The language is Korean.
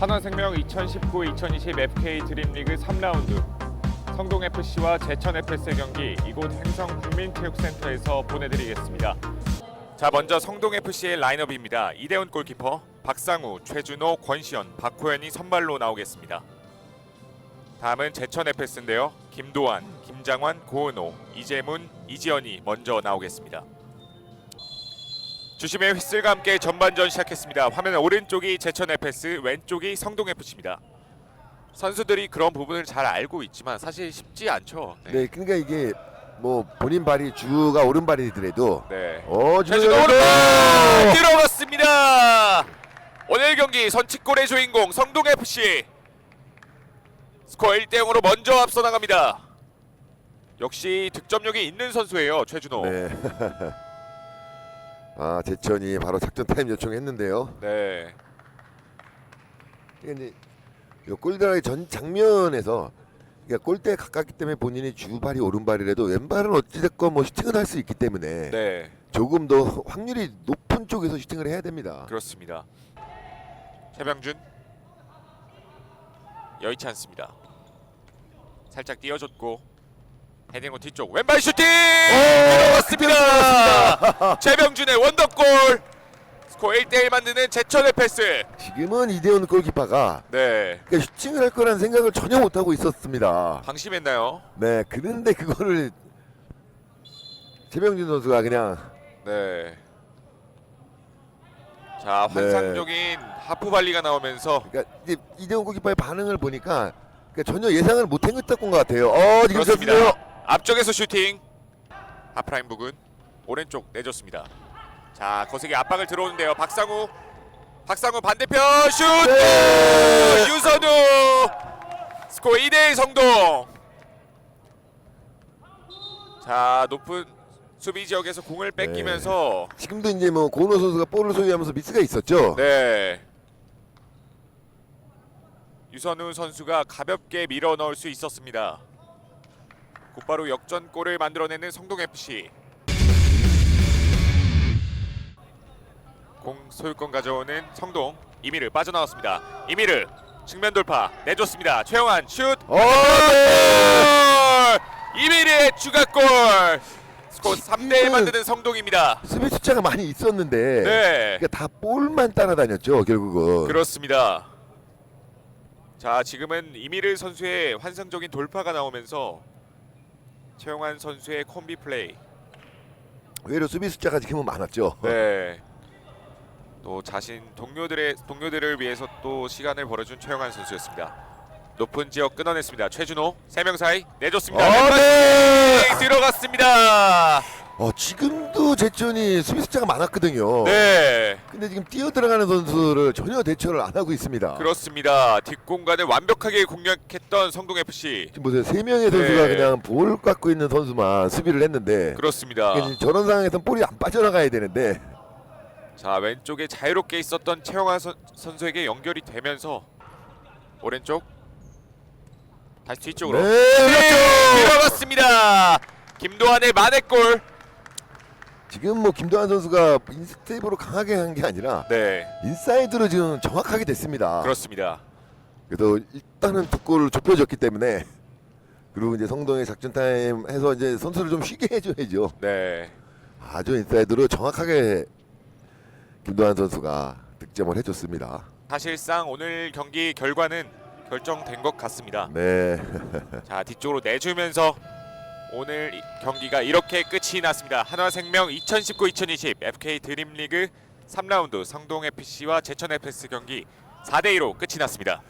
한화생명 2019-2020 FK 드림리그 3라운드 성동FC와 제천FS의 경기 이곳 행성 국민체육센터에서 보내드리겠습니다. 자 먼저 성동FC의 라인업입니다. 이대훈 골키퍼, 박상우, 최준호, 권시현, 박호연이 선발로 나오겠습니다. 다음은 제천FS인데요. 김도환, 김장환, 고은호, 이재문, 이지연이 먼저 나오겠습니다. 주심의 휘슬과 함께 전반전 시작했습니다. 화면 오른쪽이 제천 FS, 왼쪽이 성동 FC입니다. 선수들이 그런 부분을 잘 알고 있지만 사실 쉽지 않죠. 네. 네, 그러니까 이게 뭐 본인 발이 주가 오른발이더라도 네. 어, 최준호 주가 오른발 들어갔습니다. 오늘 경기 선취골의 주인공 성동 FC 스코어 1대 0으로 먼저 앞서 나갑니다. 역시 득점력이 있는 선수예요, 최준호. 네. 아, 제천이 바로 작전 타임 요청했는데요. 네. 이게 이제 요 골드라이 전 장면에서 그러니까 골대에 가깝기 때문에 본인이 주발이 오른발이라도 왼발은 어찌됐건 뭐 슈팅을 할 수 있기 때문에 네. 조금 더 확률이 높은 쪽에서 슈팅을 해야 됩니다. 그렇습니다. 최병준 여의치 않습니다. 살짝 띄워줬고 헤딩 후 뒤쪽 왼발 슈팅 들어갔습니다. 최병준의 원더골 스코어 1대1 만드는 제천의 패스. 지금은 이대훈 골키퍼가 네 그러니까 슈팅을 할 거라는 생각을 전혀 못 하고 있었습니다. 방심했나요? 네, 그런데 그거를 최병준 선수가 그냥 네. 자 환상적인 하프 발리가 나오면서 그러니까 이제 이대훈 골키퍼의 반응을 보니까 그러니까 전혀 예상을 못 했던 것 같아요. 어, 지금 그렇습니다. 좋습니다. 앞쪽에서 슈팅. 하프라인 부근 오른쪽 내줬습니다. 자 거세게 압박을 들어오는데요. 박상우. 박상우 반대편 슛. 네. 유선우. 스코어 2대1 성동. 자 높은 수비 지역에서 공을 뺏기면서 지금도 이제 뭐 고은호 선수가 볼을 소유하면서 미스가 있었죠. 네. 유선우 선수가 가볍게 밀어 넣을 수 있었습니다. 곧바로 역전골을 만들어내는 성동 FC. 공 소유권 가져오는 성동 이미르 빠져나왔습니다. 이미르 측면 돌파 내줬습니다. 최영환 슛. 어, 네. 추가골. 스코어 3대1 지금은- 만드는 성동입니다. 수비 숫자가 많이 있었는데 네. 그러니까 다 볼만 따라다녔죠 결국은. 그렇습니다. 자 지금은 이미르 선수의 환상적인 돌파가 나오면서 최용환 선수의 콤비 플레이. 오히려 수비 숫자가 지금은 많았죠. 네. 또 자신 동료들의 동료들을 위해서 또 시간을 벌어준 최용환 선수였습니다. 높은 지역 끊어냈습니다. 최준호 세 명 사이 내줬습니다. 아, 왼발 네. 들어갔습니다. 어, 지금도 제천이 수비 숫자가 많았거든요. 네. 근데 지금 뛰어 들어가는 선수를 전혀 대처를 안 하고 있습니다. 그렇습니다. 뒷공간을 완벽하게 공략했던 성동 FC. 지금 보세요 세 명의 선수가 네. 그냥 볼 갖고 있는 선수만 수비를 했는데 그렇습니다. 이제 저런 상황에서는 볼이 안 빠져나가야 되는데 자 왼쪽에 자유롭게 있었던 최영하 선, 선수에게 연결이 되면서 오른쪽 다시 뒤쪽으로 네, 네, 들어갔습니다. 김도환의 만회골. 지금 뭐 김도환 선수가 인스테이브로 강하게 한 게 아니라 네 인사이드로 지금 정확하게 됐습니다. 그렇습니다. 그래도 일단은 두 골을 좁혀졌기 때문에 그리고 이제 성동의 작전 타임 해서 이제 선수를 좀 쉬게 해줘야죠. 네 아주 인사이드로 정확하게 김도환 선수가 득점을 해줬습니다. 사실상 오늘 경기 결과는 결정된 것 같습니다. 네, 자 뒤쪽으로 내주면서 오늘 이- 경기가 이렇게 끝이 났습니다. 한화생명 2019-2020 FK 드림리그 3라운드 성동 FC와 제천 FS 경기 4대 2로 끝이 났습니다.